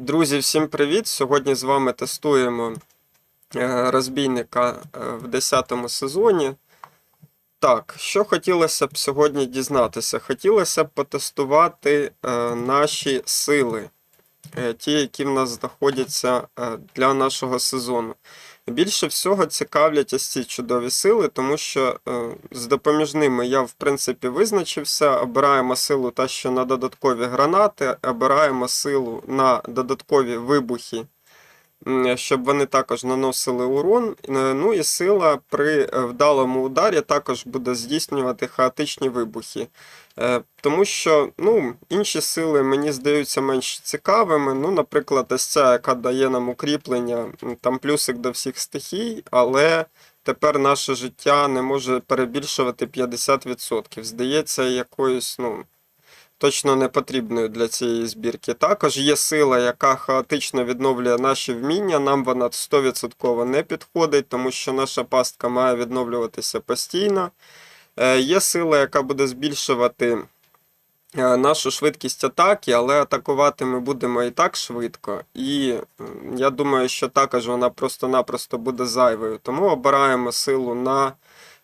Друзі, всім привіт! Сьогодні з вами тестуємо е, розбійника е, в 10 сезоні. Так, що хотілося б сьогодні дізнатися? Хотілося б потестувати е, наші сили, ті, які в нас знаходяться для нашого сезону. Більше всього цікавлять ось ці чудові сили, тому що е, з допоміжними я, в принципі, визначився. Обираємо силу та, що на додаткові гранати, обираємо силу на додаткові вибухи, щоб вони також наносили урон. Е, Ну і сила при е, вдалому ударі також буде здійснювати хаотичні вибухи. Е, Тому що ну, інші сили мені здаються менш цікавими. Ну, наприклад, ось ця, яка дає нам укріплення, там плюсик до всіх стихій, але тепер наше життя не може перебільшувати 50%. Здається, якоюсь, ну. Точно не потрібною для цієї збірки. Також є сила, яка хаотично відновлює наші вміння. Нам вона 100% не підходить, тому що наша пастка має відновлюватися постійно. Е, Є сила, яка буде збільшувати е, нашу швидкість атаки, але атакувати ми будемо і так швидко. І я думаю, що також вона просто-напросто буде зайвою. Тому обираємо силу на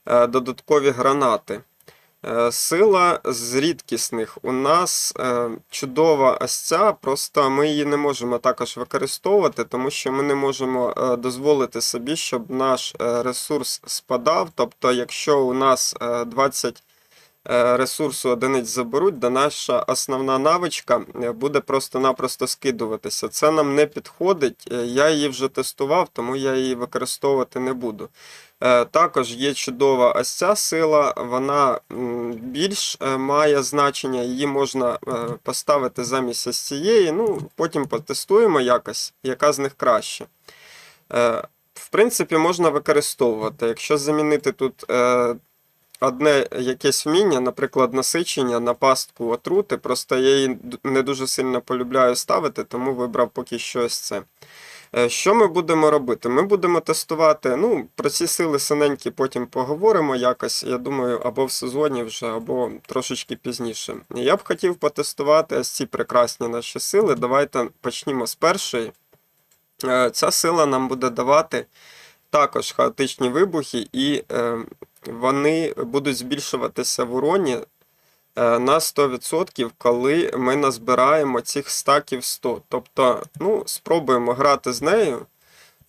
е, додаткові гранати. Е, Сила з рідкісних у нас е, чудова ось ця, просто ми її не можемо також використовувати, тому що ми не можемо е, дозволити собі, щоб наш ресурс спадав. Тобто, якщо у нас е, 20 е, ресурсу одиниць заберуть, то наша основна навичка е, буде просто-напросто скидуватися. Це нам не підходить. Е, Я її вже тестував, тому я її використовувати не буду. Е, Також є чудова ось ця сила, вона більш е, має значення, її можна е, поставити замість ось цієї. Ну, потім потестуємо якось, яка з них краще. Е, В принципі, можна використовувати. Якщо замінити тут е, одне якесь вміння, наприклад, насичення на пастку отрути, просто я її не дуже сильно полюбляю ставити, тому вибрав поки що ось це. Е, Що ми будемо робити? Ми будемо тестувати. Ну, про ці сили синенькі потім поговоримо якось. Я думаю, або в сезоні вже, або трошечки пізніше. Я б хотів потестувати ось ці прекрасні наші сили. Давайте почнімо з першої. Е, Ця сила нам буде давати також хаотичні вибухи, і е, вони будуть збільшуватися в уроні е, на 100%, коли ми назбираємо цих стаків 100. Тобто, ну, спробуємо грати з нею.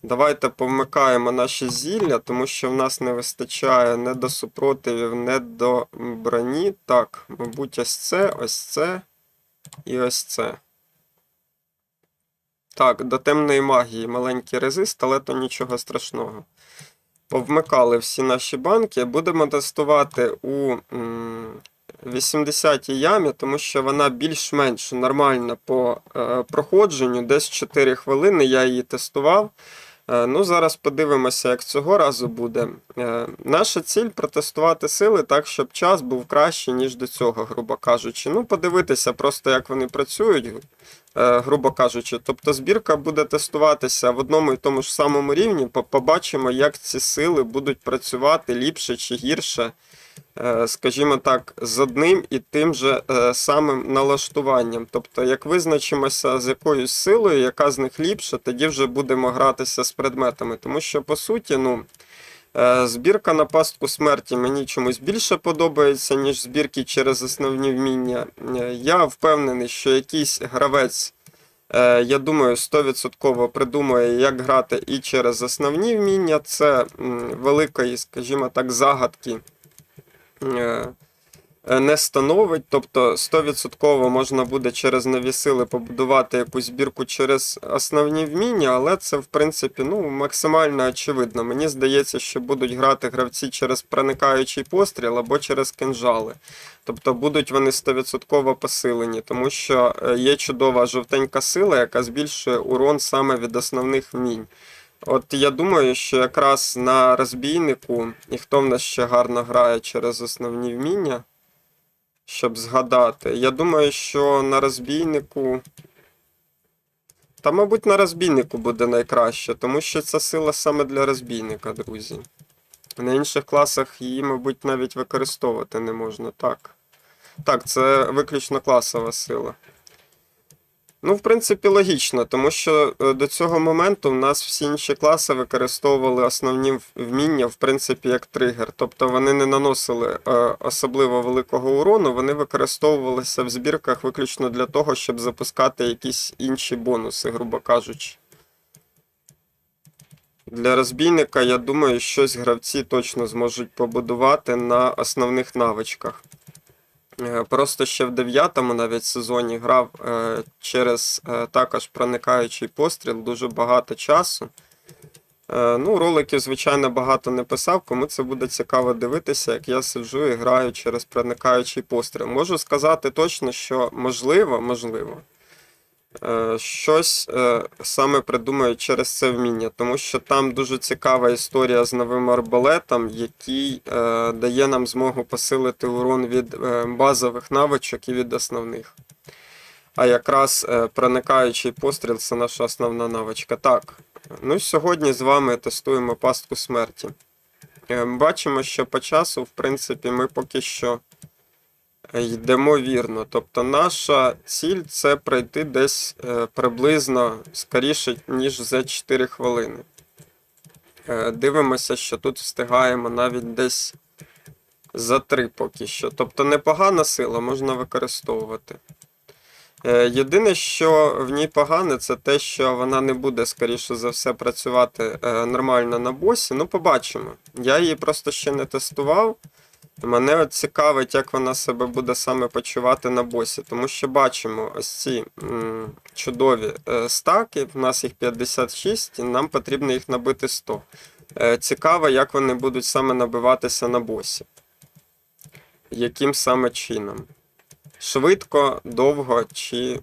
Давайте повмикаємо наші зілля, тому що в нас не вистачає не до супротивів, не до броні. Так, мабуть, ось це, ось це і ось це. Так, до темної магії маленький резист, але то нічого страшного. Повмикали всі наші банки. Будемо тестувати у 80-й ямі, тому що вона більш-менш нормальна по е, проходженню. Десь 4 хвилини я її тестував. Е, ну, зараз подивимося, як цього разу буде. Е, наша ціль протестувати сили так, щоб час був кращий, ніж до цього, грубо кажучи. Ну, подивитися просто, як вони працюють, е, грубо кажучи. Тобто збірка буде тестуватися в одному і тому ж самому рівні. Побачимо, як ці сили будуть працювати ліпше чи гірше. Е, Скажімо так, з одним і тим же е, самим налаштуванням. Тобто, як визначимося з якоюсь силою, яка з них ліпша, тоді вже будемо гратися з предметами. Тому що, по суті, ну, е, збірка на пастку смерті мені чомусь більше подобається, ніж збірки через основні вміння. Я впевнений, що якийсь гравець. Я думаю, 100% придумає, як грати і через основні вміння. Це великої, скажімо так, загадки не становить. Тобто 100% можна буде через нові сили побудувати якусь збірку через основні вміння, але це, в принципі, ну, максимально очевидно. Мені здається, що будуть грати гравці через проникаючий постріл або через кинжали. Тобто будуть вони 100% посилені, тому що е, є чудова жовтенька сила, яка збільшує урон саме від основних вмінь. От я думаю, що якраз на розбійнику, і хто в нас ще гарно грає через основні вміння, щоб згадати. Я думаю, що на розбійнику. Та, мабуть, на розбійнику буде найкраще, тому що ця сила саме для розбійника, друзі. На інших класах її, мабуть, навіть використовувати не можна. Так. Так, це виключно класова сила. Ну, в принципі, логічно, тому що е, до цього моменту в нас всі інші класи використовували основні вміння, в принципі, як тригер. Тобто вони не наносили е, особливо великого урону, вони використовувалися в збірках виключно для того, щоб запускати якісь інші бонуси, грубо кажучи. Для розбійника, я думаю, щось гравці точно зможуть побудувати на основних навичках. Е, Просто ще в дев'ятому навіть сезоні грав е, через е, також проникаючий постріл дуже багато часу. Ну, роликів, звичайно, багато не писав. Кому це буде цікаво дивитися, як я сиджу і граю через проникаючий постріл. Можу сказати точно, що можливо, можливо, щось е, саме придумають через це вміння, тому що там дуже цікава історія з новим арбалетом, який е, дає нам змогу посилити урон від е, базових навичок і від основних. А якраз е, проникаючий постріл це наша основна навичка. Так, ну сьогодні з вами тестуємо пастку смерті. Е, Бачимо, що по часу, в принципі, ми поки що е, йдемо вірно. Тобто наша ціль це пройти десь е, приблизно скоріше, ніж за 4 хвилини. Е, Дивимося, що тут встигаємо навіть десь за 3 поки що. Тобто непогана сила можна використовувати. Е, Єдине, що в ній погане, це те, що вона не буде, скоріше за все, працювати нормально на босі. Ну, побачимо. Я її просто ще не тестував. Мене цікавить, як вона себе буде саме почувати на босі, тому що бачимо ось ці м, чудові е, стаки, в нас їх 56, і нам потрібно їх набити 100. Е, цікаво, як вони будуть саме набиватися на босі. Яким саме чином? Швидко, довго чи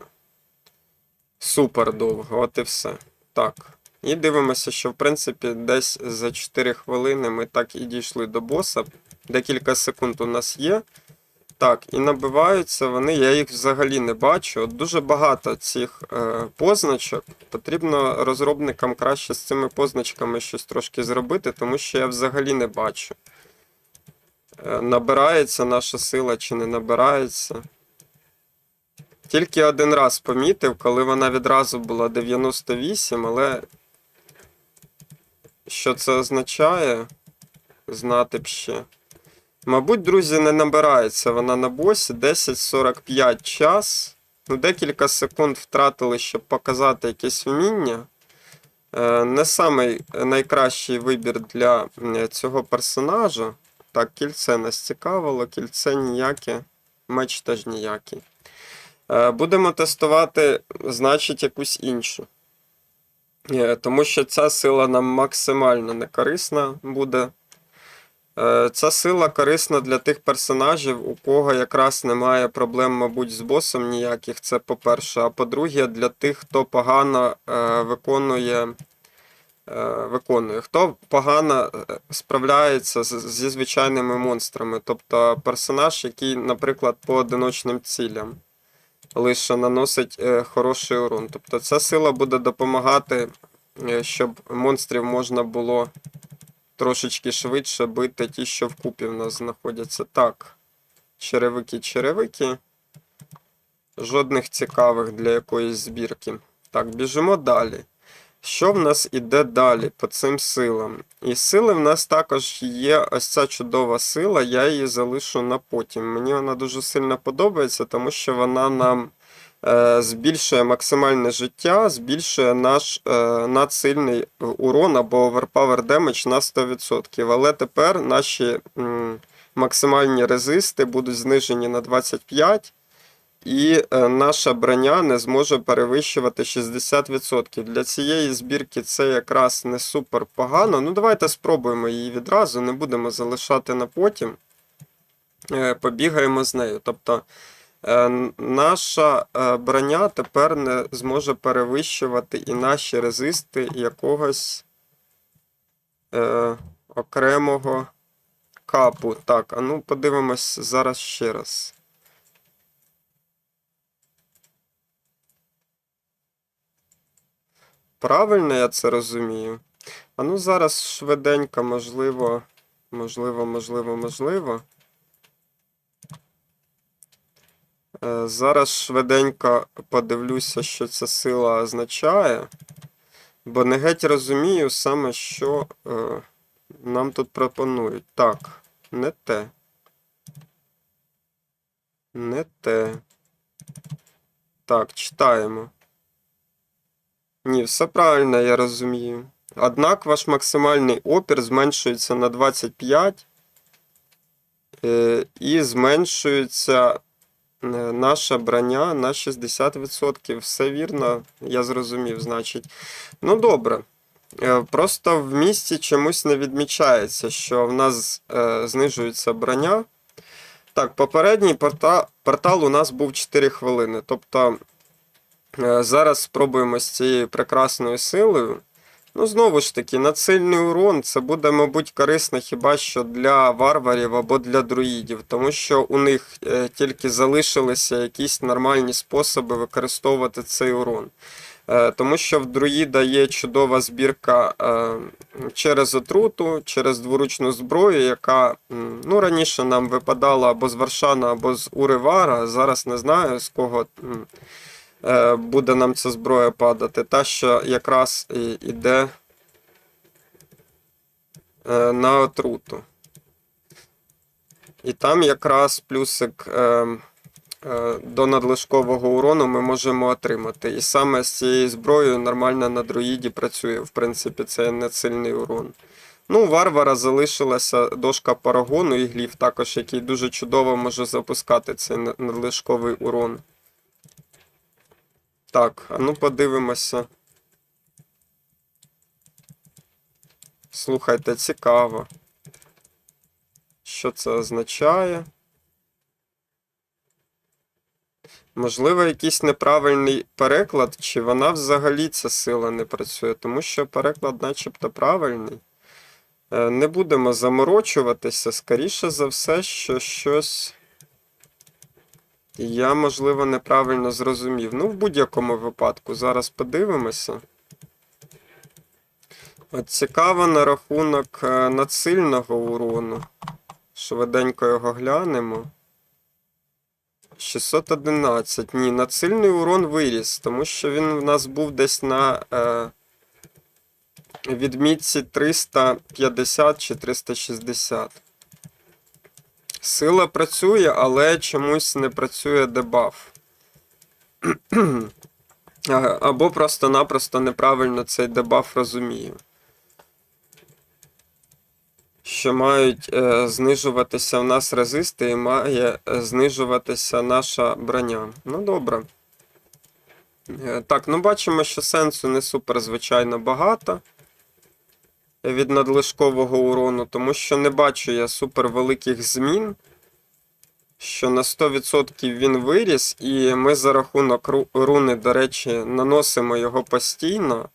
супер довго, от і все. Так. І дивимося, що в принципі десь за 4 хвилини ми так і дійшли до боса. Декілька секунд у нас є. Так, і набиваються вони, я їх взагалі не бачу. От дуже багато цих е, позначок. Потрібно розробникам краще з цими позначками щось трошки зробити, тому що я взагалі не бачу. Е, набирається наша сила чи не набирається. Тільки один раз помітив, коли вона відразу була 98, але що це означає, знати б ще. Мабуть, друзі, не набирається вона на босі 10.45 час. Ну, декілька секунд втратили, щоб показати якесь вміння. Е, Не самий найкращий вибір для цього персонажа. Так, кільце нас цікавило, кільце ніяке, меч теж ніякий. Е, Будемо тестувати, значить, якусь іншу. Е, Тому що ця сила нам максимально не корисна буде. Е, Ця сила корисна для тих персонажів, у кого якраз немає проблем, мабуть, з босом ніяких. Це по-перше. А по-друге, для тих, хто погано е, виконує. е, Виконує, хто погано справляється зі звичайними монстрами, тобто персонаж, який, наприклад, по одиночним цілям лише наносить хороший урон. Тобто ця сила буде допомагати, щоб монстрів можна було трошечки швидше бити ті, що вкупі в нас знаходяться. Так, черевики, черевики. Жодних цікавих для якоїсь збірки. Так, біжимо далі. Що в нас іде далі по цим силам? І сили в нас також є ось ця чудова сила, я її залишу на потім. Мені вона дуже сильно подобається, тому що вона нам збільшує максимальне життя, збільшує наш е, надсильний урон або overpower damage на 100%. Але тепер наші максимальні резисти будуть знижені на 25%. І е, наша броня не зможе перевищувати 60%. Для цієї збірки це якраз не супер погано. Ну, давайте спробуємо її відразу, не будемо залишати на потім. Е, Побігаємо з нею. Тобто е, наша е, броня тепер не зможе перевищувати і наші резисти якогось е, окремого капу. Так, а ну подивимось зараз ще раз. Правильно я це розумію? А ну зараз швиденько, можливо, можливо, можливо, можливо. Е, Зараз швиденько подивлюся, що ця сила означає. Бо не геть розумію саме, що е, нам тут пропонують. Так, не те. Не те. Так, читаємо. Ні, все правильно, я розумію. Однак ваш максимальний опір зменшується на 25 е, і зменшується наша броня на 60%. Все вірно, я зрозумів, значить. Ну, добре. Е, Просто в місті чомусь не відмічається, що в нас е, знижується броня. Так, попередній порта... портал у нас був 4 хвилини. Тобто е, зараз спробуємо з цією прекрасною силою. Ну, знову ж таки, надсильний урон це буде, мабуть, корисно хіба що для варварів або для друїдів, тому що у них е, тільки залишилися якісь нормальні способи використовувати цей урон. Е, Тому що в друїда є чудова збірка е, через отруту, через дворучну зброю, яка ну, раніше нам випадала або з Варшана, або з Уривара. Зараз не знаю, з кого буде нам ця зброя падати. Та, що якраз і іде е, на отруту. І там якраз плюсик. Е, е, до надлишкового урону ми можемо отримати. І саме з цією зброєю нормально на друїді працює. В принципі, це не сильний урон. Ну, варвара залишилася дошка парагону і гліф також, який дуже чудово може запускати цей надлишковий урон. Так, а ну подивимося. Слухайте, цікаво. Що це означає? Можливо, якийсь неправильний переклад, чи вона взагалі ця сила не працює, тому що переклад начебто правильний. Е, Не будемо заморочуватися, скоріше за все, що щось я, можливо, неправильно зрозумів. Ну, в будь-якому випадку, зараз подивимося. От цікаво на рахунок е, надсильного урону. Швиденько його глянемо. 611. Ні, надсильний урон виріс, тому що він в нас був десь на е, відмітці 350 чи 360. Сила працює, але чомусь не працює дебаф. Або просто-напросто неправильно цей дебаф розумію. Що мають е, знижуватися в нас резисти і має е, знижуватися наша броня. Ну добре. Е, так, ну бачимо, що сенсу не супер, звичайно, багато від надлишкового урону, тому що не бачу я супер великих змін. Що на 100% він виріс, і ми за рахунок руни, до речі, наносимо його постійно.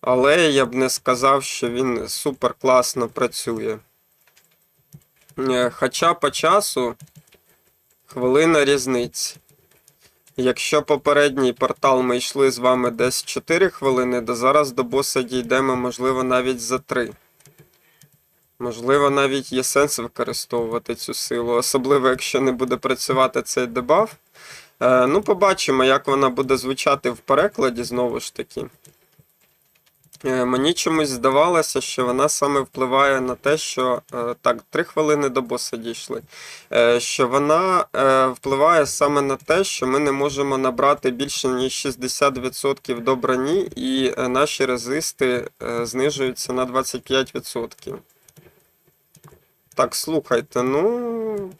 Але я б не сказав, що він супер класно працює. Е, Хоча по часу хвилина різниці. Якщо попередній портал ми йшли з вами десь 4 хвилини, то зараз до боса дійдемо, можливо, навіть за 3. Можливо, навіть є сенс використовувати цю силу, особливо якщо не буде працювати цей дебаф. Е, ну, побачимо, як вона буде звучати в перекладі знову ж таки. Е, Мені чомусь здавалося, що вона саме впливає на те, що е, так, 3 хвилини до боса дійшли. Е, Що вона впливає саме на те, що ми не можемо набрати більше ніж 60% до броні, і наші резисти знижуються на 25%. Так, слухайте, ну.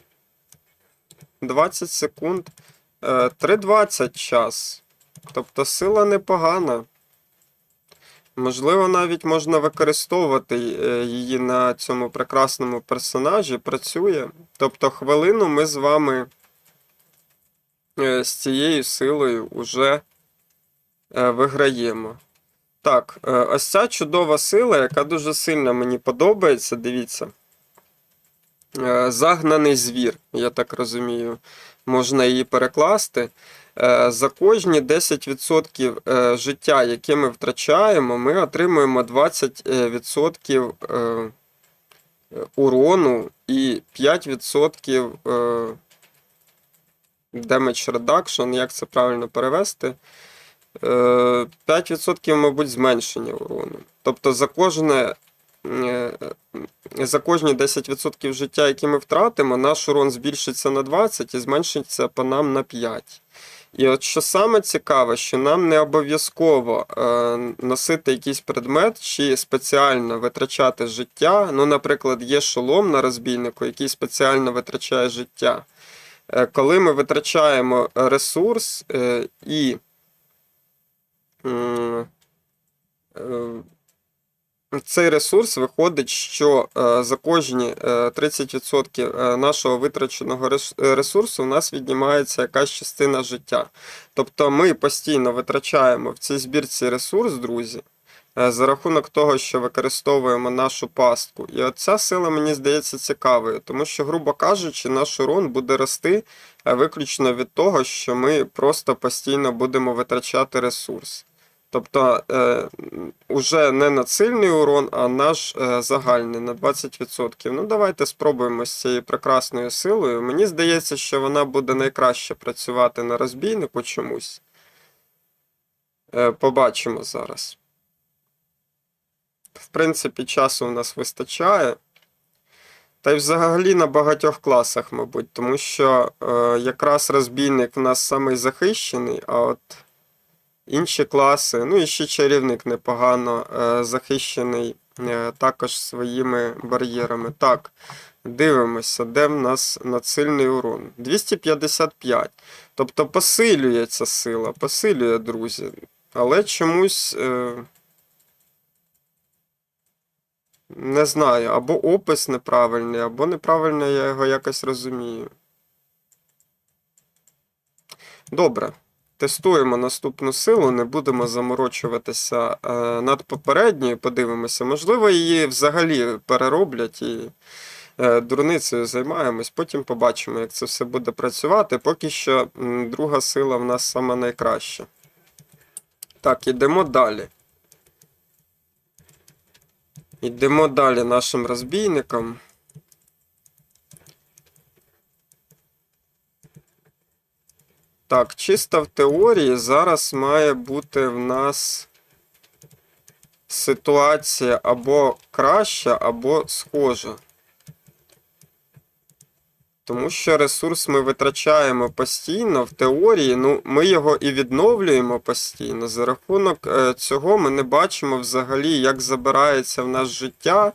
20 секунд. Е, 3.20 час. Тобто сила непогана. Можливо, навіть можна використовувати е, її на цьому прекрасному персонажі. Працює. Тобто, хвилину ми з вами е, з цією силою вже е, виграємо. Так, ось ця чудова сила, яка дуже сильно мені подобається, дивіться. Загнаний звір, я так розумію, можна її перекласти. Е, За кожні 10% е, життя, яке ми втрачаємо, ми отримуємо 20% е, урону і 5% е, damage reduction, як це правильно перевести. Е, 5%, мабуть, зменшення урону. Тобто за кожне. За кожні 10% життя, які ми втратимо, наш урон збільшиться на 20 і зменшиться по нам на 5. І от що саме цікаве, що нам не обов'язково е, носити якийсь предмет чи спеціально витрачати життя. Ну, наприклад, є шолом на розбійнику, який спеціально витрачає життя. Е, коли ми витрачаємо ресурс е, і цей ресурс виходить, що е, за кожні е, 30% е, нашого витраченого е, ресурсу у нас віднімається якась частина життя. Тобто ми постійно витрачаємо в цій збірці ресурс, друзі, е, за рахунок того, що використовуємо нашу пастку. І от ця сила мені здається цікавою, тому що, грубо кажучи, наш урон буде рости е, виключно від того, що ми просто постійно будемо витрачати ресурс. Тобто е, уже не на сильний урон, а наш е, загальний на 20%. Ну, давайте спробуємо з цією прекрасною силою. Мені здається, що вона буде найкраще працювати на розбійнику чомусь. Е, побачимо зараз. В принципі, часу у нас вистачає. Та й взагалі на багатьох класах, мабуть, тому що е, якраз розбійник в нас самий захищений, а от інші класи, ну і ще чарівник непогано е, захищений е, також своїми бар'єрами. Так, дивимося, де в нас надсильний урон. 255. Тобто посилює ця сила, посилює, друзі. Але чомусь. Е, не знаю, або опис неправильний, або неправильно я його якось розумію. Добре. Тестуємо наступну силу, не будемо заморочуватися е, над попередньою, подивимося. Можливо, її взагалі перероблять і е, дурницею займаємось. Потім побачимо, як це все буде працювати. Поки що друга сила в нас сама найкраща. Так, ідемо далі. Йдемо далі нашим розбійникам. Так, чисто в теорії зараз має бути в нас ситуація або краща, або схожа. Тому що ресурс ми витрачаємо постійно в теорії, ну, ми його і відновлюємо постійно. За рахунок е, цього ми не бачимо взагалі, як забирається в нас життя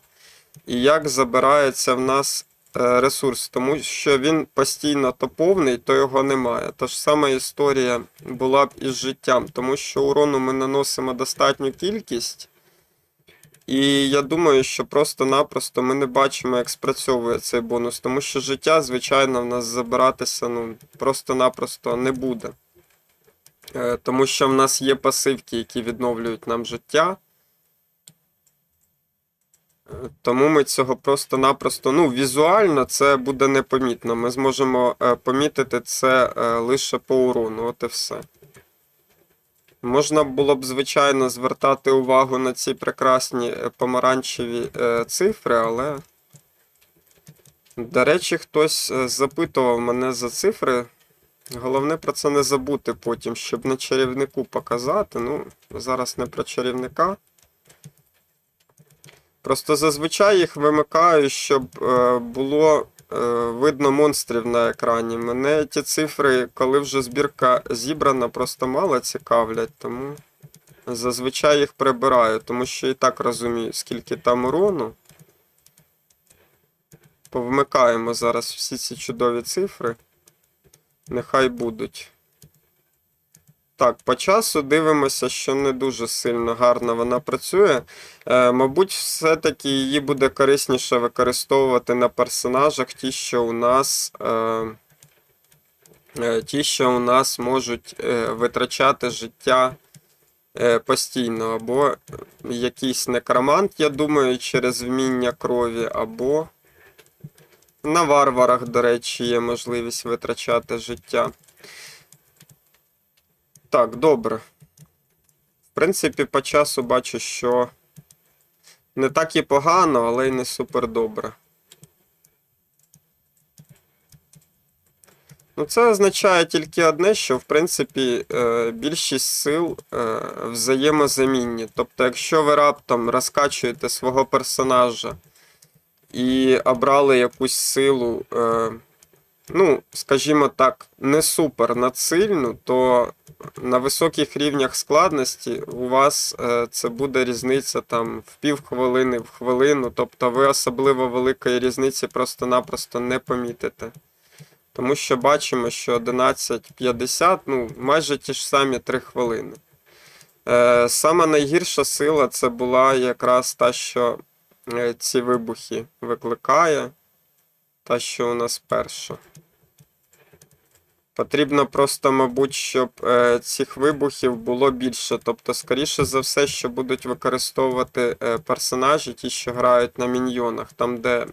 і як забирається в нас ресурс, тому що він постійно то повний, то його немає. Та ж сама історія була б із життям, тому що урону ми наносимо достатню кількість. І я думаю, що просто-напросто ми не бачимо, як спрацьовує цей бонус, тому що життя, звичайно, в нас забиратися ну, просто-напросто не буде. Е, Тому що в нас є пасивки, які відновлюють нам життя. Тому ми цього просто-напросто, ну, візуально це буде непомітно. Ми зможемо е, помітити це е, лише по урону, от і все. Можна було б, звичайно, звертати увагу на ці прекрасні е, помаранчеві цифри, але. До речі, хтось запитував мене за цифри. Головне про це не забути потім, щоб на чарівнику показати. Ну, зараз не про чарівника. Просто зазвичай їх вимикаю, щоб е, було е, видно монстрів на екрані. Мене ті цифри, коли вже збірка зібрана, просто мало цікавлять, тому зазвичай їх прибираю, тому що і так розумію, скільки там урону. Повмикаємо зараз всі ці чудові цифри. Нехай будуть. Так, по часу дивимося, що не дуже сильно гарно вона працює. Е, мабуть, все-таки її буде корисніше використовувати на персонажах, ті, що у нас. Е, е, ті, що у нас можуть е, витрачати життя е, постійно, або якийсь некромант, я думаю, через вміння крові, або на варварах, до речі, є можливість витрачати життя. Так, добре. В принципі, по часу бачу, що не так і погано, але й не супер добре. Ну, це означає тільки одне, що в принципі е, більшість сил е, взаємозамінні. Тобто, якщо ви раптом розкачуєте свого персонажа і обрали якусь силу, е, ну, скажімо так, не супер надсильну, то на високих рівнях складності у вас е, це буде різниця там в півхвилини, в хвилину. Тобто ви особливо великої різниці просто-напросто не помітите. Тому що бачимо, що 11.50, ну, майже ті ж самі 3 хвилини. Е, сама найгірша сила це була якраз та, що е, ці вибухи викликає. Та, що у нас перша. Потрібно просто, мабуть, щоб е, цих вибухів було більше. Тобто, скоріше за все, що будуть використовувати е, персонажі, ті, що грають на міньйонах, там, де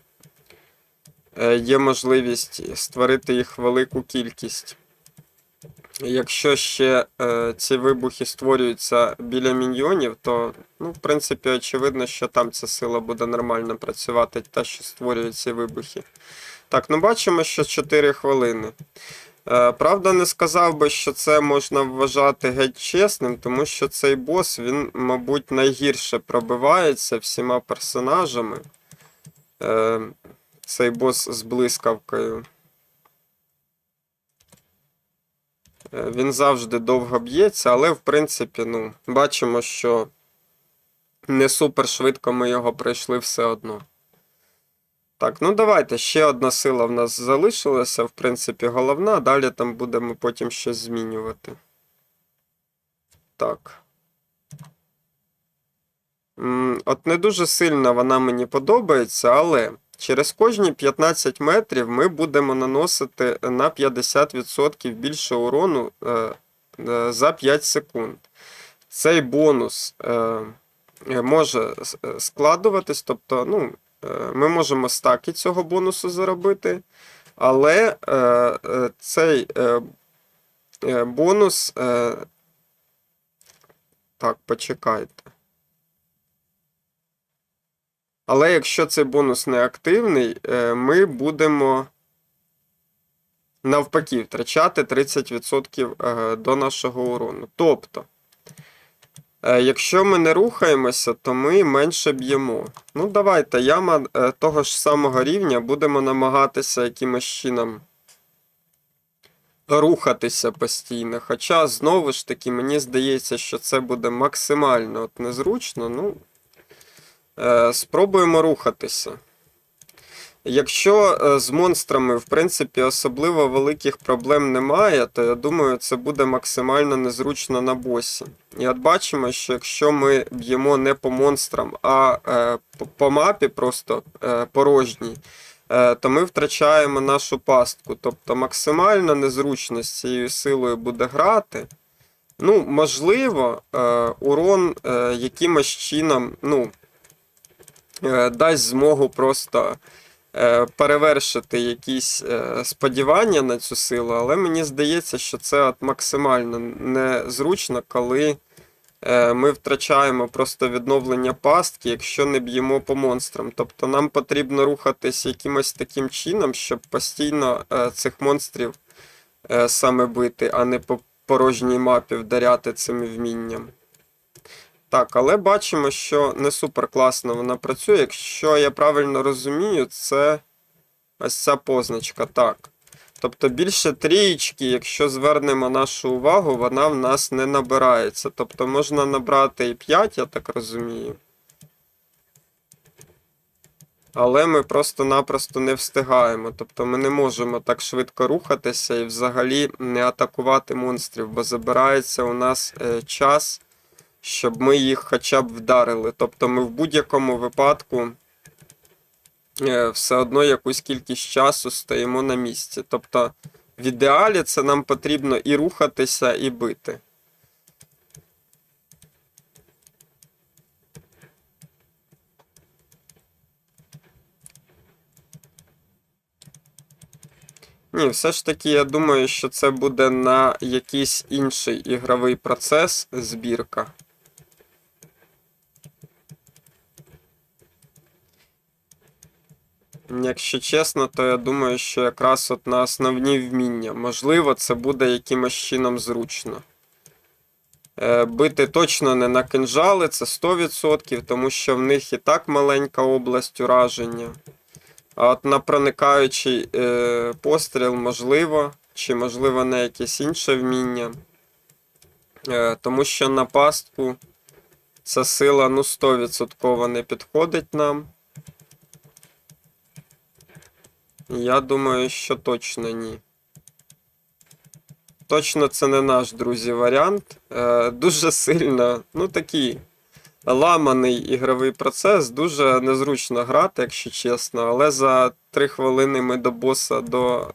е, є можливість створити їх велику кількість. Якщо ще е, ці вибухи створюються біля міньйонів, то, ну, в принципі, очевидно, що там ця сила буде нормально працювати, та, що створює ці вибухи. Так, ну бачимо, що 4 хвилини. Е, Правда, не сказав би, що це можна вважати геть чесним, тому що цей бос, він, мабуть, найгірше пробивається всіма персонажами. Е, Цей бос з блискавкою. Е, Він завжди довго б'ється, але в принципі, ну, бачимо, що не супер швидко ми його пройшли все одно. Так, ну давайте. Ще одна сила в нас залишилася, в принципі, головна. Далі там будемо потім щось змінювати. Так. От не дуже сильно вона мені подобається, але через кожні 15 метрів ми будемо наносити на 50% більше урону е, е, за 5 секунд. Цей бонус е, може складуватись, тобто, ну, Ми можемо стаки цього бонусу заробити, але цей бонус. Так, почекайте. Але якщо цей бонус не активний, е, ми будемо навпаки втрачати 30% е, до нашого урону. Тобто. Е, Якщо ми не рухаємося, то ми менше б'ємо. Ну, давайте, яма того ж самого рівня будемо намагатися якимось чином рухатися постійно. Хоча, знову ж таки, мені здається, що це буде максимально от незручно. Ну, спробуємо рухатися. Якщо е, з монстрами, в принципі, особливо великих проблем немає, то я думаю, це буде максимально незручно на босі. І от бачимо, що якщо ми б'ємо не по монстрам, а е, по, мапі просто е, порожній, е, то ми втрачаємо нашу пастку. Тобто максимально незручно з цією силою буде грати. Ну, можливо, е, урон е, якимось чином ну, е, дасть змогу просто е, перевершити якісь е, сподівання на цю силу, але мені здається, що це от максимально незручно, коли е, ми втрачаємо просто відновлення пастки, якщо не б'ємо по монстрам. Тобто нам потрібно рухатись якимось таким чином, щоб постійно е, цих монстрів е, саме бити, а не по порожній мапі вдаряти цим вмінням. Так, але бачимо, що не супер класно вона працює. Якщо я правильно розумію, це ось ця позначка. Так. Тобто більше трієчки, якщо звернемо нашу увагу, вона в нас не набирається. Тобто можна набрати і 5, я так розумію. Але ми просто-напросто не встигаємо. Тобто ми не можемо так швидко рухатися і взагалі не атакувати монстрів, бо забирається у нас е, час щоб ми їх хоча б вдарили. Тобто ми в будь-якому випадку е, все одно якусь кількість часу стоїмо на місці. Тобто, в ідеалі це нам потрібно і рухатися, і бити. Ні, все ж таки, я думаю, що це буде на якийсь інший ігровий процес збірка. Якщо чесно, то я думаю, що якраз от на основні вміння. Можливо, це буде якимось чином зручно. Е, Бити точно не на кинжали, це 100%, тому що в них і так маленька область ураження. А от на проникаючий е, постріл можливо, чи можливо на якесь інше вміння. Е, тому що на пастку ця сила ну 100% не підходить нам. Я думаю, що точно ні. Точно це не наш, друзі, варіант. Е, дуже сильно, ну такий ламаний ігровий процес, дуже незручно грати, якщо чесно, але за 3 хвилини ми до боса до...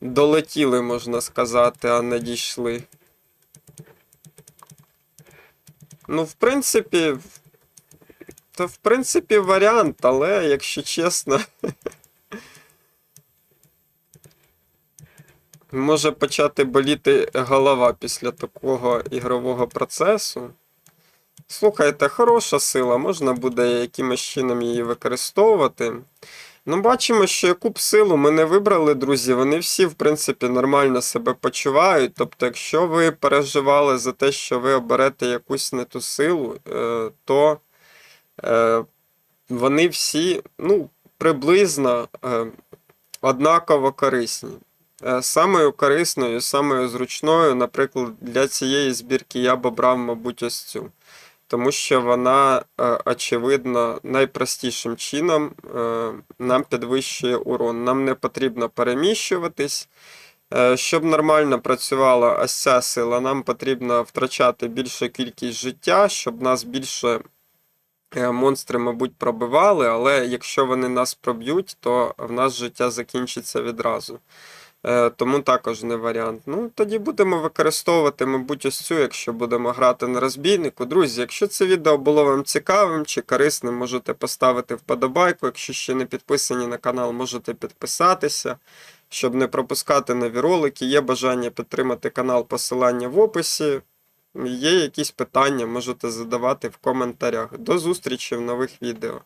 долетіли, можна сказати, а не дійшли. Ну, в принципі, то в принципі варіант, але якщо чесно. Може почати боліти голова після такого ігрового процесу. Слухайте, хороша сила, можна буде якимось чином її використовувати. Ну, бачимо, що яку б силу ми не вибрали, друзі, вони всі, в принципі, нормально себе почувають. Тобто, якщо ви переживали за те, що ви оберете якусь не ту силу, е, то вони всі, ну, приблизно е, однаково корисні. Е, Самою корисною, самою зручною, наприклад, для цієї збірки я б обрав, мабуть, ось цю. Тому що вона, е, очевидно, найпростішим чином е, нам підвищує урон. Нам не потрібно переміщуватись. Е, Щоб нормально працювала ось ця сила, нам потрібно втрачати більшу кількість життя, щоб нас більше е, монстри, мабуть, пробивали, але якщо вони нас проб'ють, то в нас життя закінчиться відразу. Е, Тому також не варіант. Ну, тоді будемо використовувати, мабуть, ось цю, якщо будемо грати на розбійнику. Друзі, якщо це відео було вам цікавим чи корисним, можете поставити вподобайку. Якщо ще не підписані на канал, можете підписатися, щоб не пропускати нові ролики. Є бажання підтримати канал, посилання в описі. Є якісь питання, можете задавати в коментарях. До зустрічі в нових відео.